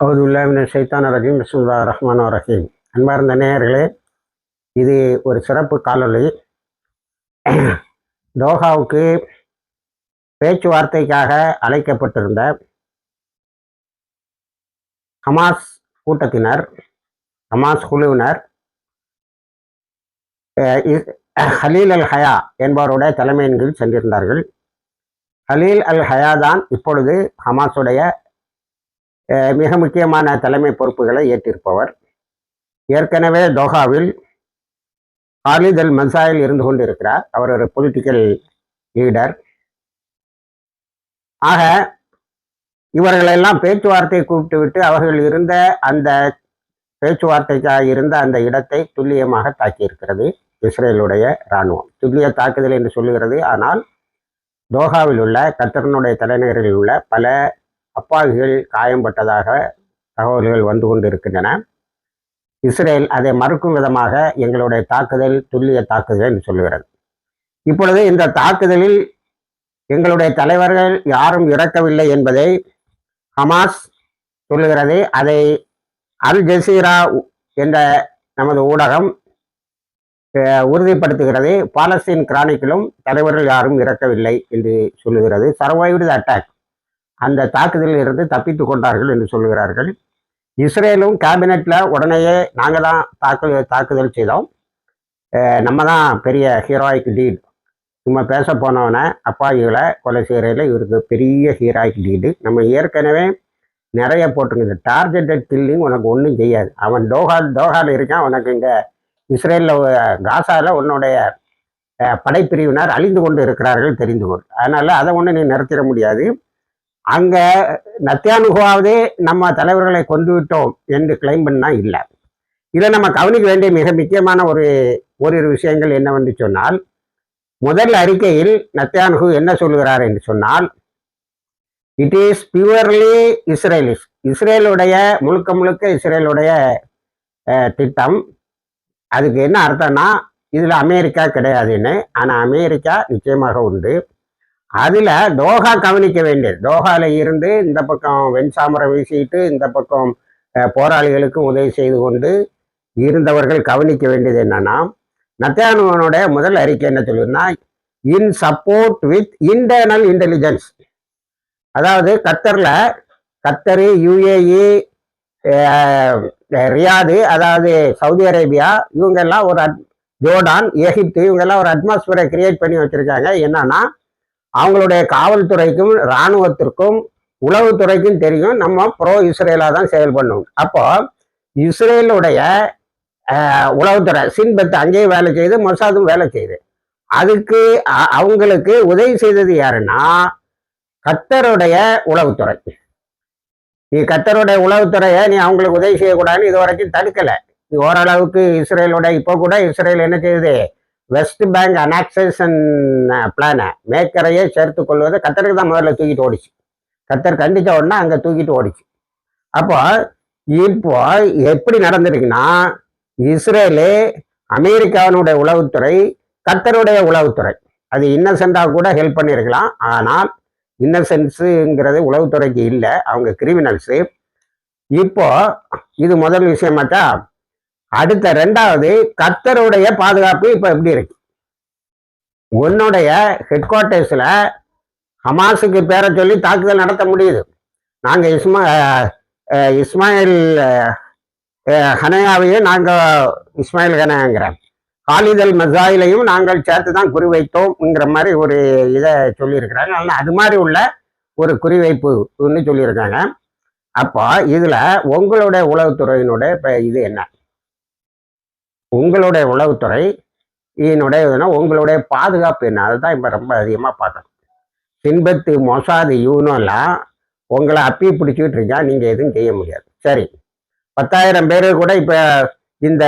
அவுதுல்லாமின் சைத்தான ரஜீம். பிஸ்முல்லா ரஹ்மான் ரஹீம். அன்பார்ந்த நேயர்களே இது ஒரு சிறப்பு காலொலி தோஹாவுக்கு பேச்சுவார்த்தைக்காக அழைக்கப்பட்டிருந்த ஹமாஸ் கூட்டத்தினர் ஹமாஸ் குழுவினர் ஹலீல் அல் ஹயா என்பவருடைய தலைமையின் கீழ் சென்றிருந்தார்கள். ஹலீல் அல் ஹயா தான் இப்பொழுது ஹமாஸுடைய மிக முக்கியமான தலைமை பொறுப்புகளை ஏற்றிருப்பவர். ஏற்கனவே தோஹாவில் ஹாலித் அல் மன்சாயில் இருந்து கொண்டிருக்கிறார். அவர் ஒரு பொலிட்டிக்கல் லீடர் ஆக இவர்களெல்லாம் பேச்சுவார்த்தை கூப்பிட்டு விட்டு அவர்கள் இருந்த அந்த பேச்சுவார்த்தைக்காக இருந்த அந்த இடத்தை துல்லியமாக தாக்கியிருக்கிறது இஸ்ரேலுடைய இராணுவம். துல்லிய தாக்குதல் என்று சொல்லுகிறது. ஆனால் தோஹாவில் உள்ள கத்தரனுடைய தலைநகரில் உள்ள பல அப்பாவிகள் காயம்பட்டதாக தகவல்கள் வந்து கொண்டிருக்கின்றன. இஸ்ரேல் அதை மறுக்கும் விதமாக எங்களுடைய தாக்குதல் துல்லிய தாக்குதல் என்று சொல்லுகிறது. இப்பொழுது இந்த தாக்குதலில் எங்களுடைய தலைவர்கள் யாரும் இறக்கவில்லை என்பதை ஹமாஸ் சொல்லுகிறது. அதை அல் ஜசீரா என்ற நமது ஊடகம் உறுதிப்படுத்துகிறது. பாலஸ்தீன் கிரானிக்கிலும் தலைவர்கள் யாரும் இறக்கவில்லை என்று சொல்லுகிறது. Survived attack. அந்த தாக்குதலில் இருந்து தப்பித்து கொண்டார்கள் என்று சொல்கிறார்கள் இஸ்ரேலும் கேபினெட்டில் உடனேயே நாங்கள் தான் தாக்குதல் தாக்குதல் செய்தோம். நம்ம தான் பெரிய ஹீரோயிக் டீட் சும்மா பேச போனவனை அப்பாவிகளை கொலை செய்கிறதில் இவருக்கு பெரிய ஹீரோயிக் டீடு நம்ம ஏற்கனவே நிறைய போட்டிருக்குது. டார்கெட்டட் கில்லிங் உனக்கு ஒன்றும் செய்யாது. அவன் டோஹால் டோஹால் இருக்கான். உனக்கு இங்கே இஸ்ரேலில் காசாவில் உன்னுடைய படைப்பிரிவினர் அழிந்து கொண்டு இருக்கிறார்கள் தெரிந்து கொள். அதனால் அதை ஒன்றும் நீ நிறுத்திட முடியாது. அங்க நத்தியானுகுவாவது நம்ம தலைவர்களை கொண்டு விட்டோம் என்று கிளைம் பண்ணா இல்லை. இதில் நம்ம கவனிக்க வேண்டிய மிக முக்கியமான ஒரு ஓரிரு விஷயங்கள் என்னவென்று சொன்னால் முதல் அறிக்கையில் நத்தியானுகு என்ன சொல்கிறார் என்று சொன்னால் இட் இஸ் பியூர்லி இஸ்ரேலிஸ் இஸ்ரேலுடைய முழுக்க முழுக்க இஸ்ரேலுடைய திட்டம். அதுக்கு என்ன அர்த்தம்னா இதில் அமெரிக்கா கிடையாதுன்னு. ஆனால் அமெரிக்கா நிச்சயமாக உண்டு. அதுல தோஹா கவனிக்க வேண்டியது. தோஹால இருந்து இந்த பக்கம் வெண்சாமரம் வீசிட்டு இந்த பக்கம் போராளிகளுக்கும் உதவி செய்து கொண்டு இருந்தவர்கள் கவனிக்க வேண்டியது என்னன்னா நத்தியானுவனுடைய முதல் அறிக்கை என்ன சொல்லுன்னா in support with internal intelligence அதாவது கத்தர்ல கத்தரு யுஏஇ ரியாது அதாவது சவுதி அரேபியா இவங்கெல்லாம் ஒரு அட்- ஜோர்டான் எகிப்து இவங்கெல்லாம் ஒரு அட்மாஸ்பியரை கிரியேட் பண்ணி வச்சிருக்காங்க. என்னன்னா அவங்களுடைய காவல்துறைக்கும் இராணுவத்திற்கும் உளவுத்துறைக்கும் தெரியும். நம்ம ப்ரோ இஸ்ரேலா தான் செயல்படணும் அப்போ இஸ்ரேலுடைய உளவுத்துறை சின்பத் அங்கேயும் வேலை செய்து மொசாதும் வேலை செய்யுது அதுக்கு அ- அவங்களுக்கு உதவி செய்தது யாருன்னா கத்தருடைய உளவுத்துறை. நீ கத்தருடைய உளவுத்துறையை நீ அவங்களுக்கு உதவி செய்யக்கூடாதுன்னு இது வரைக்கும் தடுக்கலை. நீ ஓரளவுக்கு இஸ்ரேலோட இப்போ கூட இஸ்ரேல் என்ன செய்யுது? வெஸ்ட் பேங்க் uh, அனாக்சேஷன் பிளானை மேக்கரையே சேர்த்து கொள்வதை கத்தருக்கு தான் முதல்ல தூக்கிட்டு ஓடிச்சு. கத்தர் கண்டிச்ச உடனே அங்கே தூக்கிட்டு ஓடிச்சு. அப்போ இப்போ எப்படி நடந்திருக்குன்னா இஸ்ரேலு அமெரிக்காவினுடைய உளவுத்துறை கத்தருடைய உளவுத்துறை. அது இன்னசென்ட்டாக கூட ஹெல்ப் பண்ணியிருக்கலாம் ஆனால் இன்னசென்ஸுங்கிறது உளவுத்துறைக்கு இல்லை. அவங்க கிரிமினல்ஸு இப்போ இது முதல் விஷயமாச்சா அடுத்த ரெண்டாவது கத்தருடைய பாதுகாப்பு இப்போ எப்படி இருக்கு? உன்னுடைய ஹெட் குவார்ட்டர்ஸில் ஹமாஸுக்கு பேரை சொல்லி தாக்குதல் நடத்த முடியுது. நாங்கள் இஸ்மா இஸ்மாயில் ஹனையாவையும் நாங்கள் இஸ்மாயில் ஹனயாங்கிறேன் காலிதல் மசாயிலையும் நாங்கள் சேர்த்து தான் குறிவைத்தோம்ங்கிற மாதிரி ஒரு இதை சொல்லியிருக்கிறாங்க. அதனால் அது மாதிரி உள்ள ஒரு குறிவைப்புன்னு சொல்லியிருக்காங்க. அப்போ இதில் உங்களுடைய உளவுத்துறையினுடைய இப்போ இது என்ன? உங்களுடைய உளவுத்துறை இதனுடைய இதுனா உங்களுடைய பாதுகாப்பு என்ன? அதுதான் இப்போ ரொம்ப அதிகமாக பார்க்கணும். சின்பத்து மொசாது யூனோலாம் உங்களை அப்பி பிடிச்சிக்கிட்டு இருக்கா? நீங்கள் எதுவும் செய்ய முடியாது. சரி. பத்தாயிரம் பேர் கூட இப்போ இந்த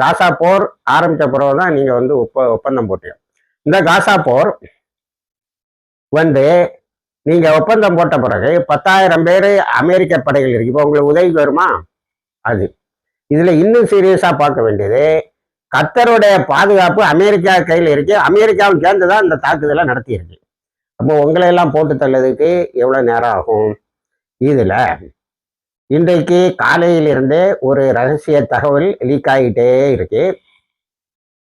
காசா போர் ஆரம்பித்த பிறகு தான் நீங்கள் வந்து ஒப்ப ஒப்பந்தம் போட்டீங்க. இந்த காசா போர் வந்து நீங்கள் ஒப்பந்தம் போட்ட பிறகு பத்தாயிரம் பேர் அமெரிக்க படைகள் இருக்கு. இப்போ உங்களுக்கு உதவிக்கு வருமா? அது. இதில் இன்னும் சீரியஸாக பார்க்க வேண்டியது கத்தருடைய பாதுகாப்பு அமெரிக்கா கையில் இருக்கு. அமெரிக்காவும் சேர்ந்து தான் இந்த தாக்குதலை நடத்தியிருக்கு. அப்போ உங்களை எல்லாம் போட்டு தள்ளதுக்கு எவ்வளோ நேரம் ஆகும்? இதில் இன்றைக்கு காலையிலிருந்தே ஒரு ரகசிய தகவல் லீக் ஆகிட்டே இருக்கு.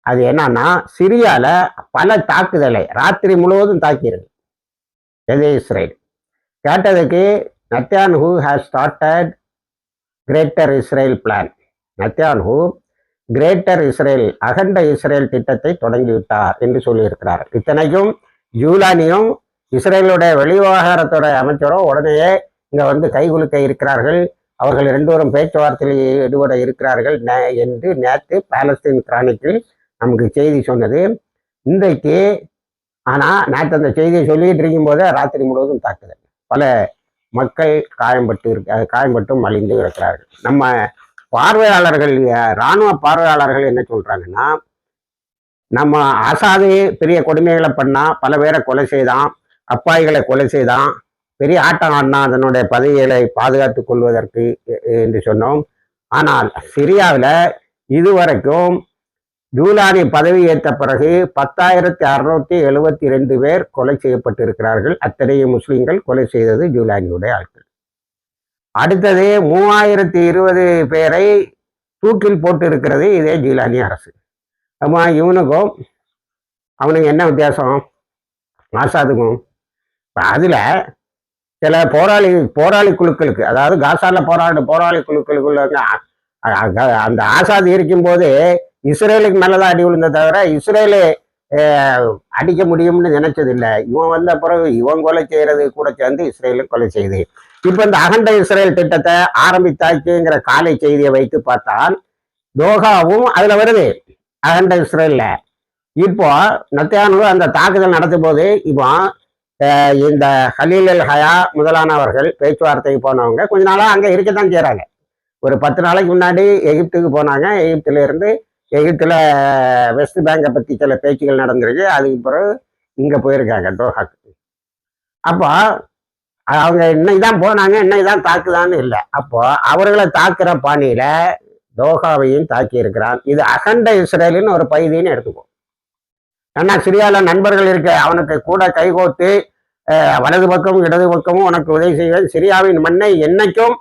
அது என்னன்னா சிரியால பல தாக்குதலை ராத்திரி முழுவதும் தாக்கியிருக்கு. எது? இஸ்ரேல். கேட்டதுக்கு Netanyahu has started greater Israel plan Netanyahu greater Israel அகண்ட இஸ்ரேல் திட்டத்தை தொடங்கிவிட்டார் என்று சொல்லியிருக்கிறார். இத்தனைக்கும் ஜூலானியும் இஸ்ரேலுடைய வெளிவிவகாரத்துறை அமைச்சரும் உடனேயே இங்கே வந்து கைகுலுக்க இருக்கிறார்கள். அவர்கள் ரெண்டோரும் பேச்சுவார்த்தையில் ஈடுபட இருக்கிறார்கள் நே- என்று நேற்று பாலஸ்தீன் கிரானிக்கில் நமக்கு செய்தி சொன்னது. இன்றைக்கு ஆனால் நேற்று அந்த செய்தியை சொல்லிக்கிட்டு இருக்கும்போதே ராத்திரி முழுவதும் தாக்குதல். பல மக்கள் காயம்பட்டு இருக்க காயம்பட்டும் அழிந்து இருக்கிறார்கள் நம்ம பார்வையாளர்கள் இராணுவ ராணுவ பார்வையாளர்கள் என்ன சொல்றாங்கன்னா நம்ம ஆசாது பெரிய கொடுமைகளை பண்ணா பல பேரை கொலை செய்தான் அப்பாய்களை கொலை செய்தான் பெரிய ஆட்டம் ஆடினா அதனுடைய பதவிகளை பாதுகாத்துக் கொள்வதற்கு எ- என்று சொன்னோம். ஆனால் சிரியாவில் இதுவரைக்கும் ஜூலானி பதவி ஏற்ற பிறகு பத்தாயிரத்தி அறுநூத்தி எழுபத்தி ரெண்டு பேர் கொலை செய்யப்பட்டிருக்கிறார்கள். அத்தனைய முஸ்லீம்கள் கொலை செய்தது ஜூலானியுடைய ஆட்கள். அடுத்தது மூவாயிரத்தி இருபது பேரை தூக்கில் போட்டு இருக்கிறது இதே ஜீலானி அரசு. அம்மா இவனுக்கும் அவனுக்கு என்ன வித்தியாசம்? ஆசாதுக்கும். இப்போ அதில் சில போராளி போராளி குழுக்களுக்கு அதாவது காசால போராடு போராளி குழுக்களுக்குள்ள அந்த ஆசாது இருக்கும்போது இஸ்ரேலுக்கு மேலதான் அடி விழுந்த தவிர இஸ்ரேலு அடிக்க முடியும்னு நினைச்சது இல்லை இவன் வந்த பிறகு இவன் கொலை செய்யறது கூட சேர்ந்து இஸ்ரேலும் கொலை செய்யுது இப்போ இந்த அகண்ட இஸ்ரேல் திட்டத்தை ஆரம்பித்தாச்சுங்கிற காலை செய்தியை வைத்து பார்த்தால் தோஹாவும் அதுல வருது அகண்ட இஸ்ரேல்ல. இப்போ நத்தியானு அந்த தாக்குதல் நடத்தும் போது இப்போ இந்த ஹலீல் அல் ஹயா முதலானவர்கள் பேச்சுவார்த்தைக்கு போனவங்க கொஞ்ச நாளா அங்க இருக்கத்தான் செய்கிறாங்க ஒரு பத்து நாளைக்கு முன்னாடி எகிப்துக்கு போனாங்க எகிப்துல இருந்து எகிப்துல வெஸ்ட் பேங்கை பத்தி சில பேச்சுகள் நடந்திருக்கு அதுக்கு பிறகு இங்க போயிருக்காங்க டோஹாக்கு அப்போ அவங்க இன்னைக்கு தான் போனாங்க இன்னைக்கு தான் தாக்குதான்னு இல்லை. அப்போ அவர்களை தாக்குற பாணியில தோஹாவையும் தாக்கி இருக்கிறான். இது அகண்ட இஸ்ரேலின்னு ஒரு பகுதின்னு எடுத்துக்கோ. ஏன்னா சிரியால நண்பர்கள் இருக்க அவனுக்கு கூட கைகோத்து வலது பக்கமும் இடது பக்கமும் உனக்கு உதவி செய்வேன். சிரியாவின் மண்ணை என்னைக்கும்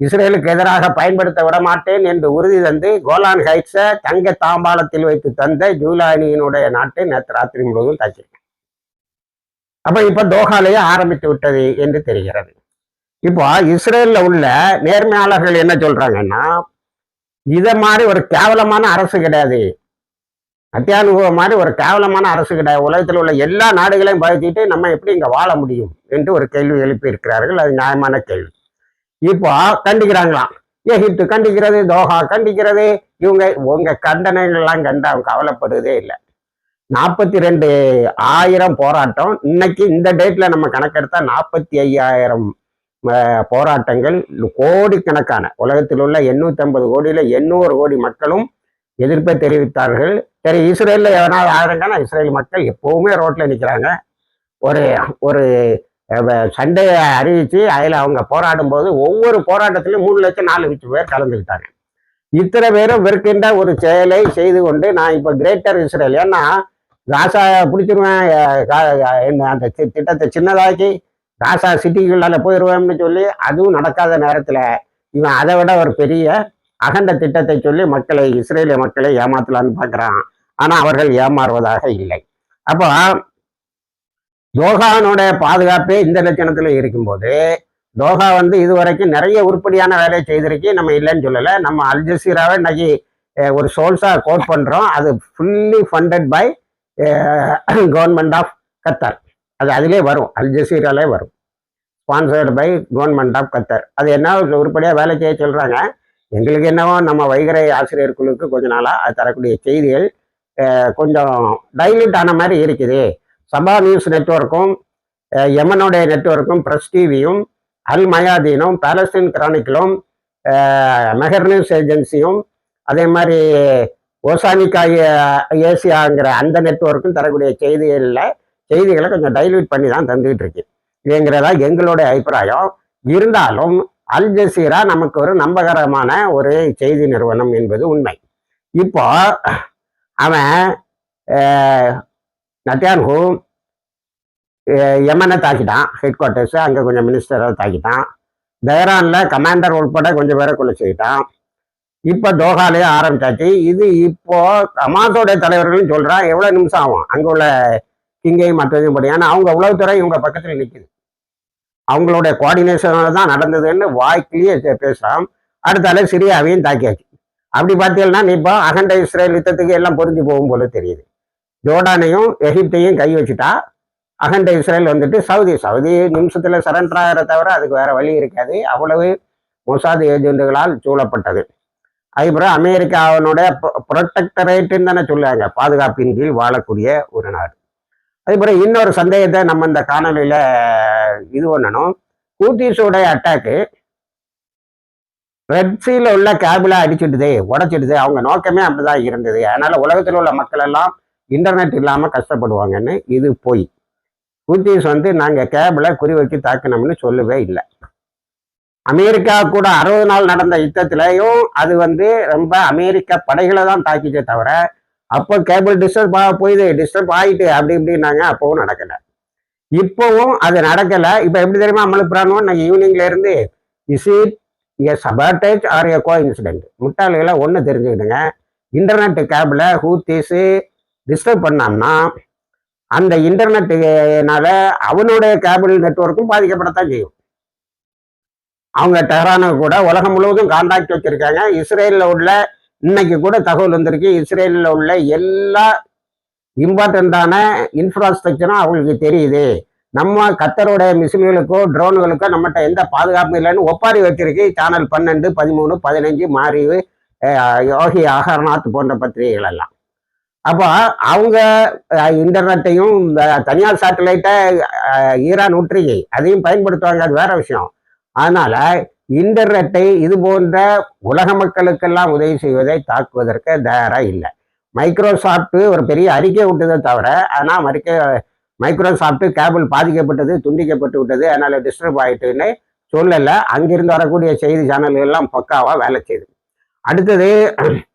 இஸ்ரேலுக்கு எதிராக பயன்படுத்த விடமாட்டேன் என்று உறுதி தந்து கோலான் ஹைட்ஸை தங்க தாம்பாளத்தில் வைத்து தந்த ஜூலானியினுடைய நாட்டை நேற்று ராத்திரி முழுவதும் தாக்கியிருக்கேன். அப்ப இப்ப தோஹாலேயே ஆரம்பித்து விட்டது என்று தெரிகிறது. இப்போ இஸ்ரேல்ல உள்ள நேர்மையாளர்கள் என்ன சொல்றாங்கன்னா இதை மாதிரி ஒரு கேவலமான அரசு கிடையாது. அத்தியானுபவம் மாதிரி ஒரு கேவலமான அரசு கிடையாது. உலகத்தில் உள்ள எல்லா நாடுகளையும் பயத்திட்டு நம்ம எப்படி இங்கே வாழ முடியும் என்று ஒரு கேள்வி எழுப்பி இருக்கிறார்கள். அது நியாயமான கேள்வி. இப்போ கண்டிக்கிறாங்களாம் எகிப்து கண்டிக்கிறது தோஹா கண்டிக்கிறது. இவங்க உங்க கண்டனங்கள்லாம் கண்டு அவங்க கவலைப்படுவதே இல்லை. நாற்பத்தி ரெண்டு ஆயிரம் போராட்டம். இன்னைக்கு இந்த டேட்ல நம்ம கணக்கெடுத்தா நாற்பத்தி ஐயாயிரம் போராட்டங்கள் கோடிக்கணக்கான. உலகத்தில் உள்ள எண்ணூத்தி ஐம்பது கோடியில எண்ணூறு கோடி மக்களும் எதிர்ப்பை தெரிவித்தார்கள். சரி இஸ்ரேலில் எவனால் ஆயிரங்கன்னா இஸ்ரேல் மக்கள் எப்பவுமே ரோட்டில் நிற்கிறாங்க ஒரு ஒரு சண்டையை அறிவித்து அதில் அவங்க போராடும் போது ஒவ்வொரு போராட்டத்திலும் மூணு லட்சம் நாலு லட்சம் பேர் கலந்துக்கிட்டாங்க இத்தனை பேரும் வெறுக்கின்ற ஒரு செயலை செய்து கொண்டு நான் இப்போ கிரேட்டர் இஸ்ரேல் ஏன்னா ராசா பிடிச்சிருவேன் என்ன அந்த தி- திட்டத்தை சின்னதாக்கி காசா சிட்டிக்குள்ளால போயிடுவேன்னு சொல்லி அதுவும் நடக்காத நேரத்தில் இவன் அதை விட ஒரு பெரிய அகண்ட திட்டத்தை சொல்லி மக்களை இஸ்ரேலிய மக்களை ஏமாத்தலான்னு பார்க்குறான். ஆனால் அவர்கள் ஏமாறுவதாக இல்லை. அப்போ தோஹானுடைய பாதுகாப்பே இந்த லட்சணத்தில் இருக்கும்போது தோஹா வந்து இதுவரைக்கும் நிறைய உருப்படியான வேலையை செய்திருக்கு. நம்ம இல்லைன்னு சொல்லலை. நம்ம அல்ஜசீராவை இன்னைக்கு ஒரு சோல்ஸாக கோட் பண்ணுறோம் அது fully funded by government of Qatar அது அதிலே வரும். அல் ஜசீராலே வரும். Sponsored by government of Qatar அது என்ன உருப்படியாக வேலை செய்ய சொல்கிறாங்க எங்களுக்கு என்னவோ நம்ம வைகரை ஆசிரியர் குழுக்கு கொஞ்ச நாளாக அது தரக்கூடிய செய்திகள் கொஞ்சம் டைல்யூட் ஆன மாதிரி இருக்குது. சபா நியூஸ் நெட்வொர்க்கும் எமனுடைய நெட்ஒர்க்கும் நெட்வொர்க்கும் டிவியும் அல் மயாதீனும் பாலஸ்தீன் கிரானிக்கலும் மெஹர் நியூஸ் ஏஜென்சியும் அதே மாதிரி ஓசானிக்காய் ஏசியாங்கிற அந்த நெட்வொர்க்கும் தரக்கூடிய செய்திகளில் செய்திகளை கொஞ்சம் டைல்யூட் பண்ணி தான் தந்துகிட்டு இருக்கு இதுங்கிறதா எங்களுடைய அபிப்பிராயம். இருந்தாலும் அல் ஜசீரா நமக்கு ஒரு நம்பகரமான ஒரு செய்தி நிறுவனம் என்பது உண்மை. இப்போ அவன் அஹ், நத்தியான்ஹூ யமனை தாக்கிட்டான் ஹெட் குவார்ட்டர்ஸ் அங்கே கொஞ்சம் மினிஸ்டரை தாக்கிட்டான். தெஹ்ரானில் கமாண்டர் உட்பட கொஞ்சம் பேரை கொலை செய்யிட்டான் இப்போ தோஹாலேயே ஆரம்பிச்சாச்சு. இது இப்போ ஹமாஸோட தலைவர்களும் சொல்றா எவ்வளவு நிமிஷம் ஆகும்? அங்க உள்ள கிங்கையும் மற்றதையும் படி. ஏன்னா அவங்க உளவுத்துறை இவங்க பக்கத்தில் நிற்குது அவங்களுடைய கோஆர்டினேஷனால தான் நடந்ததுன்னு வாய்க்கிலேயே பேசுறான். அடுத்தால சிரியாவையும் தாக்கியாச்சு. அப்படி பார்த்தீங்கன்னா இப்போ அகண்ட இஸ்ரேல் யுத்தத்துக்கு எல்லாம் பொருந்தி போகும் போல தெரியுது. ஜோர்டானையும் எகிப்தையும் கை வச்சுட்டா அகண்ட இஸ்ரேல் வந்துட்டு சவுதி சவுதி நிமிஷத்துல சரண்டர் ஆகிற தவிர அதுக்கு வேற வழி இருக்காது. அவ்வளவு மொசாது ஏஜென்ட்டுகளால் சூழப்பட்டது. அதுக்கப்புறம் அமெரிக்காவினுடைய புரொட்டக்டரேட்டுன்னு தானே சொல்லுவாங்க. பாதுகாப்பின் கீழ் வாழக்கூடிய ஒரு நாடு. அதுக்கப்புறம் இன்னொரு சந்தேகத்தை நம்ம இந்த காணொலியில் இது பண்ணணும். கூத்தீஸோடைய அட்டாக்கு ரெட்ஸியில் உள்ள கேபிளை அடிச்சுடுது உடைச்சிடுது. அவங்க நோக்கமே அப்படிதான் இருந்தது. அதனால உலகத்தில் உள்ள மக்கள் எல்லாம் இன்டர்நெட் இல்லாமல் கஷ்டப்படுவாங்கன்னு இது போய். கூத்தீஸ் வந்து நாங்கள் கேபிளை குறி தாக்கினோம்னு சொல்லவே இல்லை. அமெரிக்கா கூட அறுபது நாள் நடந்த யுத்தத்திலையும் அது வந்து ரொம்ப அமெரிக்க படைகளை தான் தாக்கிச்சே தவிர அப்போ கேபிள் டிஸ்டர்ப் ஆக போயிது டிஸ்டர்ப் ஆகிட்டு அப்படி இப்படின்னாங்க அப்பவும் நடக்கலை. இப்போவும் அது நடக்கலை. இப்போ எப்படி தெரியுமா அமலுப்புறானோ நாங்கள் ஈவினிங்லேருந்து is it a sabotage or a go incident முட்டாளிகளை ஒன்று தெரிஞ்சுக்கிடுங்க. இன்டர்நெட் கேபில் ஹூத்தீஸு டிஸ்டர்ப் பண்ணோம்னா அந்த இன்டர்நெட்டுனால அவனுடைய கேபிள் நெட்ஒர்க்கும் பாதிக்கப்படத்தான் செய்யும். அவங்க டெஹரானுக்கு கூட உலகம் முழுவதும் கான்டாக்ட் வச்சிருக்காங்க. இஸ்ரேலில் உள்ள இன்னைக்கு கூட தகவல் வந்திருக்கு. இஸ்ரேலில் உள்ள எல்லா இம்பார்ட்டண்ட்டான இன்ஃப்ராஸ்ட்ரக்சரும் அவங்களுக்கு தெரியுது. நம்ம கத்தருடைய மிசில்களுக்கோ ட்ரோன்களுக்கோ நம்மகிட்ட எந்த பாதுகாப்பும் இல்லைன்னு ஒப்பாரி வச்சிருக்கு. சேனல் பன்னெண்டு பதிமூணு பதினஞ்சு மாறிவு யோகி ஆகர்நாத் போன்ற பத்திரிகைகள் எல்லாம். அப்போ அவங்க இன்டர்நெட்டையும் இந்த தனியார் சேட்டலைட்டை ஈரான் ஊற்றுகை அதையும் பயன்படுத்துவாங்க. அது வேற விஷயம். அதனால இன்டர்நெட்டை இது போன்ற உலக மக்களுக்கெல்லாம் உதவி செய்வதை தாக்குவதற்கு தயாராக இல்லை. மைக்ரோசாஃப்ட் ஒரு பெரிய அறிக்கை விட்டதை தவிர ஆனால் அறிக்கை மைக்ரோசாஃப்ட் கேபிள் பாதிக்கப்பட்டது துண்டிக்கப்பட்டு விட்டது அதனால டிஸ்டர்ப் ஆயிட்டுன்னு சொல்லலை. அங்கிருந்து வரக்கூடிய செய்தி சேனல்கள் எல்லாம் வேலை செய்யுது. அடுத்தது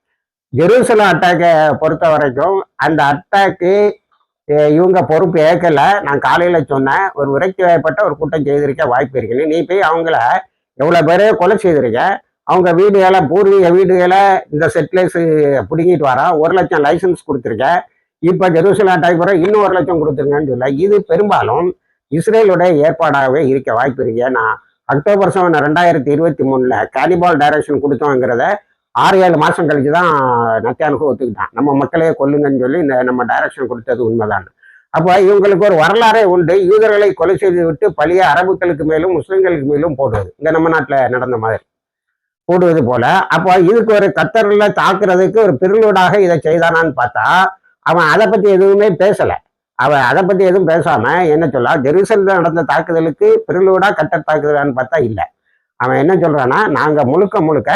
ஜெருசலம் அட்டாக்கை பொறுத்த வரைக்கும் அந்த அட்டாக்கு இவங்க பொறுப்பு ஏற்கல. நான் காலையில் சொன்னேன் ஒரு விரக்தி வயப்பட்ட ஒரு கூட்டம் செய்திருக்க வாய்ப்பு இருக்குன்னு. நீ போய் அவங்கள எவ்வளோ பேரே கொலை செய்திருக்க? அவங்க வீடுகளை பூர்வீக வீடுகளை இந்த செட்டிலைஸ் பிடுங்கிட்டு வரான் ஒரு லட்சம் லைசன்ஸ் கொடுத்துருக்க. இப்போ ஜெருசலம் டைப்பரை இன்னும் ஒரு லட்சம் கொடுத்துருங்கன்னு சொல்ல இது பெரும்பாலும் இஸ்ரேலுடைய ஏற்பாடாகவே இருக்க வாய்ப்பு இருக்கு. நான் அக்டோபர் செவன் ரெண்டாயிரத்தி இருபத்தி மூணில் கேனிபால் டைரக்ஷன் கொடுத்தோங்கிறத ஆறு ஏழு மாதம் கழிச்சு தான் நத்தியானுக்கு ஒத்துக்கிட்டான். நம்ம மக்களே கொல்லுங்கன்னு சொல்லி இந்த நம்ம டைரக்ஷன் கொடுத்தது உண்மைதான். அப்போ இவங்களுக்கு ஒரு வரலாறே உண்டு. யூதர்களை கொலை செய்து விட்டு பழிய அரபுக்களுக்கு மேலும் முஸ்லிம்களுக்கு மேலும் போடுவது. இந்த நம்ம நாட்டில் நடந்த மாதிரி போடுவது போல. அப்போ இதுக்கு ஒரு கத்தரில் தாக்குறதுக்கு ஒரு பிரிலூடாக இதை செய்தானான்னு பார்த்தா அவன் அதை பற்றி எதுவுமே பேசலை. அவன் அதை பற்றி எதுவும் பேசாம என்ன சொல்லா ஜெருசலில் நடந்த தாக்குதலுக்கு பிறலூடாக கத்தர் தாக்குதலான்னு பார்த்தா இல்லை. அவன் என்ன சொல்கிறான்னா நாங்கள் முழுக்க முழுக்க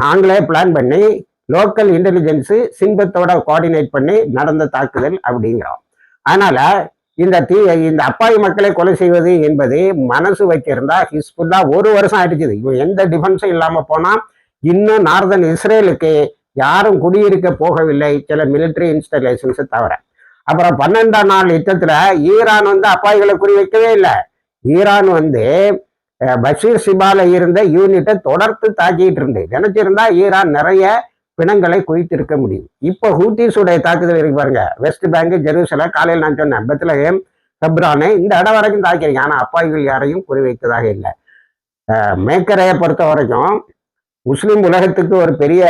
நாங்களே பிளான் பண்ணி லோக்கல் இன்டெலிஜென்ஸு சிங்கத்தோட கோஆர்டினேட் பண்ணி நடந்த தாக்குதல் அப்படிங்கிறோம். அதனால இந்த தீ இந்த அப்பாவி மக்களை கொலை செய்வது என்பது மனசு வச்சிருந்தா ஹிஸ்புல்லா ஒரு வருஷம் ஆயிடுச்சுது. இவன் எந்த டிஃபென்ஸும் இல்லாமல் போனால் இன்னும் நார்தன் இஸ்ரேலுக்கு யாரும் குடியிருக்க போகவில்லை சில மிலிட்டரி இன்ஸ்டலேஷன்ஸை தவிர. அப்புறம் பன்னெண்டாம் நாள் யுத்தத்தில் ஈரான் வந்து அப்பாவிகளை குறி வைக்கவே இல்லை. ஈரான் வந்து பஷீர் சிபால இருந்த யூனிட்டை தொடர்ந்து தாக்கிட்டு இருந்து நினைச்சிருந்தா ஈரான் நிறைய பிணங்களை குவித்திருக்க முடியும். இப்போ ஹூத்திஸுடைய தாக்குதல் இருக்கு பாருங்க. வெஸ்ட் பேங்க் ஜெருசலம் காலையில் நான் சொன்னேன் பெத்லஹேம் சப்ரானே இந்த இடம் வரைக்கும் தாக்கிறீங்க ஆனால் அப்பாவிகள் யாரையும் குறிவைத்ததாக இல்லை. மேக்கரையை பொறுத்த வரைக்கும் முஸ்லிம் உலகத்துக்கு ஒரு பெரிய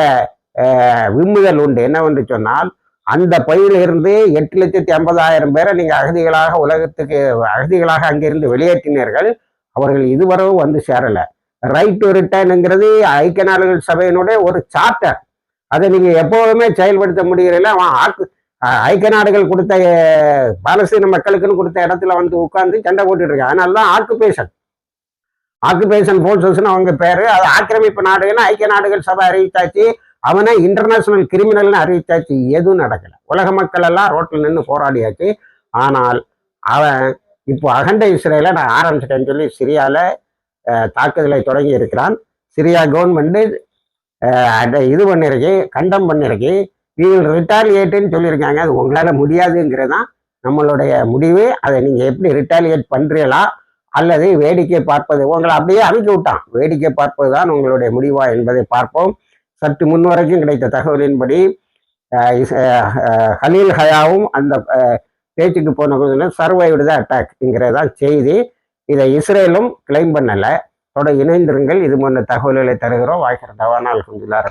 விம்முதல் உண்டு. என்னவென்று சொன்னால் அந்த பகுதியிலிருந்து எட்டு லட்சத்தி ஐம்பதாயிரம் பேரை நீங்கள் அகதிகளாக உலகத்துக்கு அகதிகளாக அங்கிருந்து வெளியேற்றினீர்கள். அவர்கள் இதுவரவும் வந்து சேரல. ரைட் டு ரிட்டர்னுங்கிறது ஐக்கிய நாடுகள் சபையினுடைய ஒரு சார்ட்டர் அதை நீங்க எப்போதுமே செயல்படுத்த முடியல அவன் ஆக்கு ஐக்கிய நாடுகள் கொடுத்த பாலஸ்தீன மக்களுக்குன்னு கொடுத்த இடத்துல வந்து உட்கார்ந்து சண்டை போட்டுட்டு இருக்கான் அதனால தான் ஆக்குபேஷன் ஆக்குபேஷன் போர்சஸ்னு அவங்க பேரு. அது ஆக்கிரமிப்பு நாடுகள்னு ஐக்கிய நாடுகள் சபை அறிவித்தாச்சு. அவனை இன்டர்நேஷனல் கிரிமினல்னு அறிவிச்சாச்சு எதுவும் நடக்கல. உலக மக்கள் எல்லாம் ரோட்டில் நின்று போராடியாச்சு. ஆனால் அவன் இப்போ அகண்ட இஸ்ரேலை நான் ஆரம்பிச்சிட்டேன்னு சொல்லி சிரியாவில் தாக்குதலை தொடங்கி இருக்கிறான். சிரியா கவர்மெண்ட்டு அதை இது பண்ணிருக்கு கண்டம் பண்ணிருக்கு. நீங்கள் ரிட்டாலியேட்டுன்னு சொல்லியிருக்காங்க. அது உங்களால் முடியாதுங்கிறது தான் நம்மளுடைய முடிவு. அதை நீங்கள் எப்படி ரிட்டாலியேட் பண்ணுறீங்களா அல்லது வேடிக்கை பார்ப்பது உங்களை அப்படியே அமைக்க விட்டான். வேடிக்கை பார்ப்பது தான் உங்களுடைய முடிவா என்பதை பார்ப்போம். சற்று முன் வரைக்கும் கிடைத்த தகவலின்படி ஹலீல் ஹயாவும் அந்த பேச்சுக்கு போன சர்வைடு த அட்டாக்ங்கிறது தான் செய்தி. இதை இஸ்ரேலும் கிளைம் பண்ணலை. தொடர் இணைந்திருங்கள். இது போன்ற தகவல்களை தருகிறோம். வாய்க்கிற தவானால் குஞ்சிலார்